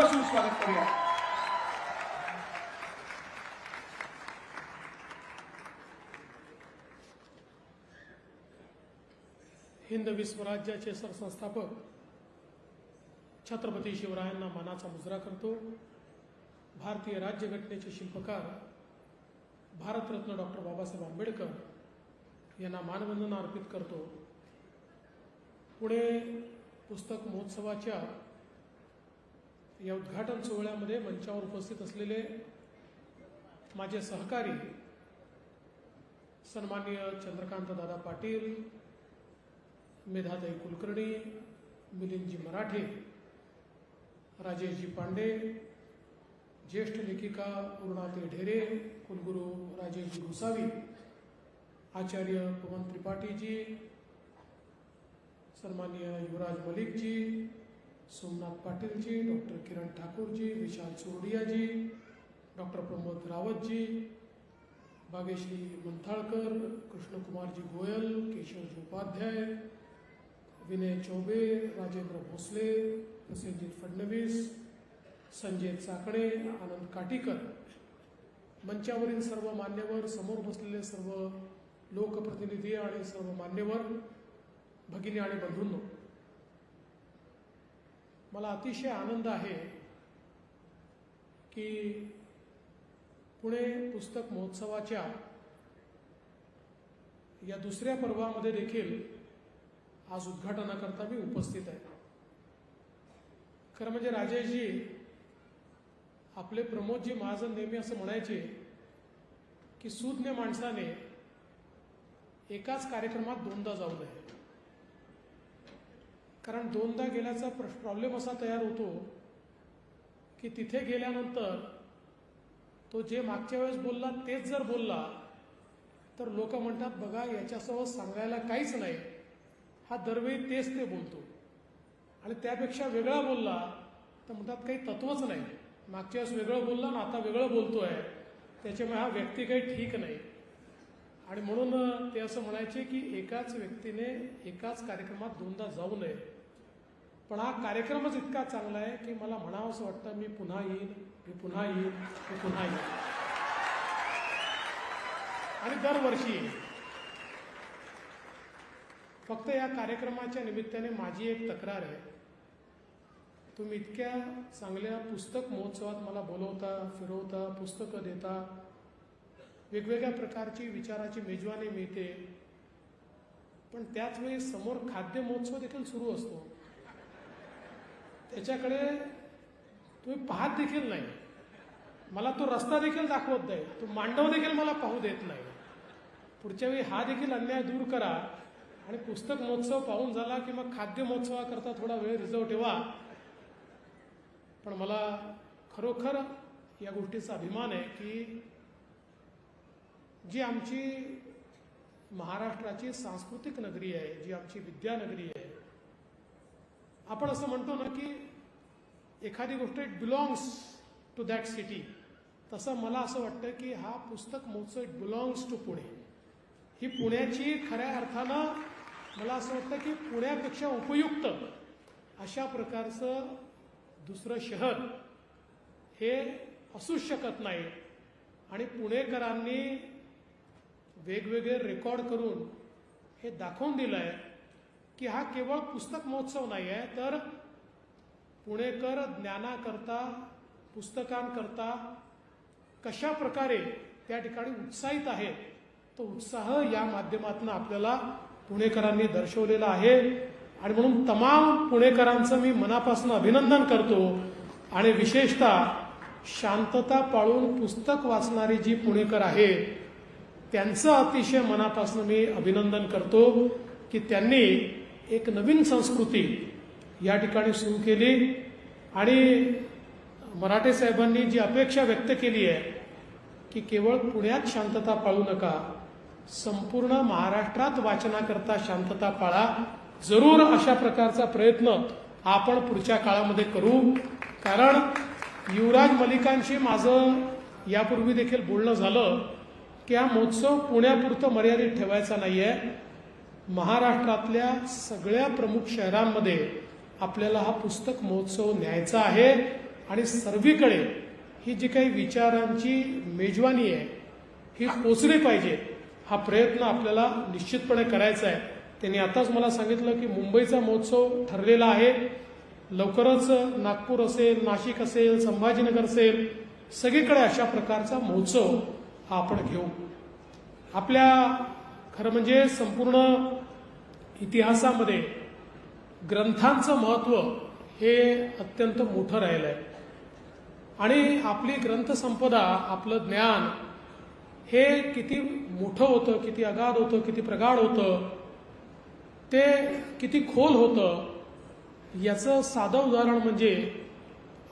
मनापासून स्वागत करूया. हिंद विश्वराज्याचे सरसंस्थापक छत्रपती शिवरायांना मानाचा मुजरा करतो. भारतीय राज्यघटनेचे शिल्पकार भारतरत्न डॉक्टर बाबासाहेब आंबेडकर यांना मानवंदना अर्पित करतो. पुणे पुस्तक महोत्सवाच्या या उद्घाटन सोहळ्यामध्ये मंचावर उपस्थित असलेले माझे सहकारी सन्माननीय चंद्रकांत दादा पाटील मेधाताई कुलकर्णी मिलिंदजी मराठे राजेशजी पांडे ज्येष्ठ लेखिका पूर्णाते ढेरे कुलगुरू राजेशजी गोसावी आचार्य पवन त्रिपाठीजी सन्माननीय युवराज मलिकजी सोमनाथ पाटीलजी डॉक्टर किरण ठाकूरजी विशाल चोरडियाजी डॉक्टर प्रमोद रावतजी बागेश्री मंथाळकर कृष्णकुमारजी गोयल केशवजी उपाध्याय विनय चौबे राजेंद्र भोसले प्रसेनजीत फडणवीस संजय चाकडे आनंद काटीकर. मंचावरील सर्व मान्यवर समोर बसलेले सर्व लोकप्रतिनिधी आणि सर्व मान्यवर भगिनी आणि बंधूंनो मला अतिशय आनंद आहे की पुणे पुस्तक महोत्सवाच्या या दुसऱ्या पर्वामध्ये देखील आज उद्घाटनाकरता मी उपस्थित आहे. खरं म्हणजे राजेशजी आपले प्रमोदजी महाजन नेहमी असं म्हणायचे की सुज्ञ माणसाने एकाच कार्यक्रमात दोनदा जाऊ नये. कारण दोनदा गेल्याचा प्रॉब्लेम असा तयार होतो की तिथे गेल्यानंतर तो जे मागच्या वेळेस बोलला तेच जर बोलला तर लोक म्हणतात बघा याच्यासह सांगायला काहीच नाही. हा दरवेळी तेच ते बोलतो. आणि त्यापेक्षा वेगळा बोलला तर म्हणतात काही तत्वच नाही. मागच्या वेळेस वेगळं बोलला ना आता वेगळं बोलतोय. त्याच्यामुळे हा व्यक्ती काही ठीक नाही. आणि म्हणून ते असं म्हणायचे की एकाच व्यक्तीने एकाच कार्यक्रमात दोनदा जाऊ नये. पण हा कार्यक्रमच इतका चांगला आहे की मला म्हणावं असं वाटतं मी पुन्हा येईन मी पुन्हा येईन मी पुन्हा येईन. आणि दरवर्षी फक्त या कार्यक्रमाच्या निमित्ताने माझी एक तक्रार आहे. तुम्ही इतक्या चांगल्या पुस्तक महोत्सवात मला बोलवता फिरवता पुस्तकं देता वेगवेगळ्या प्रकारची विचाराची मेजवानी मिळते. पण त्याच वेळी समोर खाद्य महोत्सव देखील सुरू असतो. त्याच्याकडे तुम्ही पाहत देखील नाही. मला तो रस्ता देखील दाखवत नाही. तो मांडव देखील मला पाहू देत नाही. पुढच्या वेळी हा देखील अन्याय दूर करा आणि पुस्तक महोत्सव पाहून झाला की मग खाद्य महोत्सवाकरता थोडा वेळ रिझर्व ठेवा. पण मला खरोखर या गोष्टीचा अभिमान आहे की जी आमची महाराष्ट्राची सांस्कृतिक नगरी आहे जी आमची विद्यानगरी आहे आपण असं म्हणतो ना की एखादी गोष्ट it belongs to that city तसं मला असं वाटतं की हा पुस्तक महोत्सव इट बिलॉंग्स टू पुणे. ही पुण्याची खऱ्या अर्थानं मला असं वाटतं की पुण्यापेक्षा उपयुक्त अशा प्रकारचं दुसरं शहर हे असूच शकत नाही. आणि पुणेकरांनी वेगवेगळे रेकॉर्ड करून हे दाखवून दिलं आहे की हा केवळ पुस्तक महोत्सव नाही आहे तर पुणेकर ज्ञानाकरता पुस्तकांकरता कशा प्रकारे त्या ठिकाणी उत्साहित आहेत तो उत्साह या माध्यमातून आपल्याला पुणेकरांनी दर्शवलेला आहे. आणि म्हणून तमाम पुणेकरांचं मी मनापासून अभिनंदन करतो. आणि विशेषतः शांतता पाळून पुस्तक वाचणारी जी पुणेकर आहेत त्यांचं अतिशय मनापासून मी अभिनंदन करतो की त्यांनी एक नवीन संस्कृती या ठिकाणी सुरू केली आणि मराठे साहेबांनी जी अपेक्षा व्यक्त केली आहे की केवळ पुण्यात शांतता पाळू नका संपूर्ण महाराष्ट्रात वाचनाकरता शांतता पाळा जरूर अशा प्रकारचा प्रयत्न आपण पुढच्या काळामध्ये करू. कारण युवराज मलिकांशी माझं यापूर्वी देखील बोलणं झालं की हा महोत्सव पुण्यापुरतं मर्यादित ठेवायचा नाही आहे महाराष्ट्रातल्या सगळ्या प्रमुख शहरांमध्ये आपल्याला हा पुस्तक महोत्सव न्यायचा आहे. आणि सर्वीकडे ही जी काही विचारांची मेजवानी आहे ही पोचली पाहिजे हा प्रयत्न आपल्याला निश्चितपणे करायचा आहे. त्यांनी आताच मला सांगितलं की मुंबईचा महोत्सव ठरलेला आहे. लवकरच नागपूर असेल नाशिक असेल संभाजीनगर असेल सगळीकडे अशा प्रकारचा महोत्सव हा आपण घेऊ. आपल्या खरं म्हणजे संपूर्ण इतिहासामध्ये ग्रंथांचं महत्त्व हे अत्यंत मोठं राहिलं आहे. आणि आपली ग्रंथसंपदा आपलं ज्ञान हे किती मोठं होतं किती अगाध होतं किती प्रगाढ होतं ते किती खोल होतं याचं साधं उदाहरण म्हणजे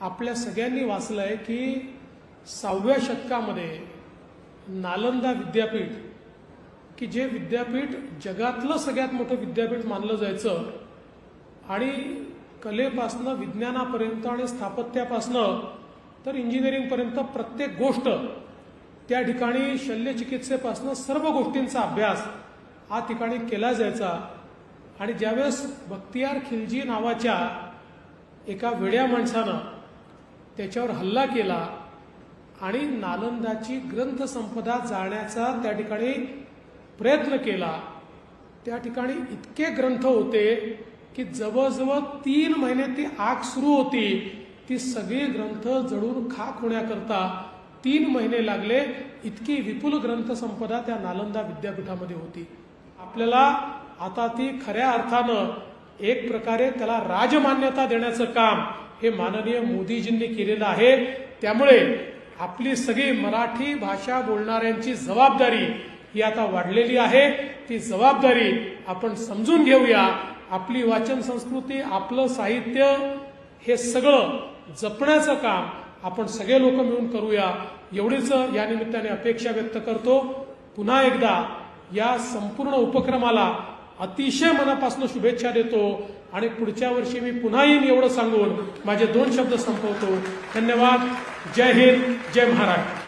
आपल्या सगळ्यांनी वाचलं आहे की सहाव्या शतकामध्ये नालंदा विद्यापीठ की जे विद्यापीठ जगातलं सगळ्यात मोठं विद्यापीठ मानलं जायचं आणि कलेपासनं विज्ञानापर्यंत आणि स्थापत्यापासनं तर इंजिनिअरिंगपर्यंत प्रत्येक गोष्ट त्या ठिकाणी शल्यचिकित्सेपासनं सर्व गोष्टींचा अभ्यास हा ठिकाणी केला जायचा. आणि ज्यावेळेस बख्तियार खिलजी नावाच्या एका वेड्या माणसानं त्याच्यावर हल्ला केला आणि नालंदाची ग्रंथसंपदा जाळण्याचा त्या ठिकाणी प्रयत्न केला त्या ठिकाणी इतके ग्रंथ होते की जवळजवळ तीन महिने ती आग सुरू होती. ती सगळी ग्रंथ जळून खाक होण्याकरता तीन महिने लागले. इतकी विपुल ग्रंथसंपदा त्या नालंदा विद्यापीठामध्ये होती. आपल्याला आता ती खऱ्या अर्थानं एक प्रकारे त्याला राजमान्यता देण्याचं काम हे माननीय मोदीजींनी केलेलं आहे. त्यामुळे आपली सगळी मराठी भाषा बोलणाऱ्यांची जबाबदारी ही आता वाढलेली आहे. ती जबाबदारी आपण समजून घेऊया. आपली वाचन संस्कृती आपलं साहित्य हे सगळं जपण्याचं काम आपण सगळे लोक मिळून करूया. एवढीच या निमित्ताने अपेक्षा व्यक्त करतो. पुन्हा एकदा या संपूर्ण उपक्रमाला अतिशय मनापासून शुभेच्छा देतो आणि पुढच्या वर्षी मी पुन्हा येईन एवढं सांगून माझे दोन शब्द संपवतो. धन्यवाद. जय हिंद. जय महाराष्ट्र.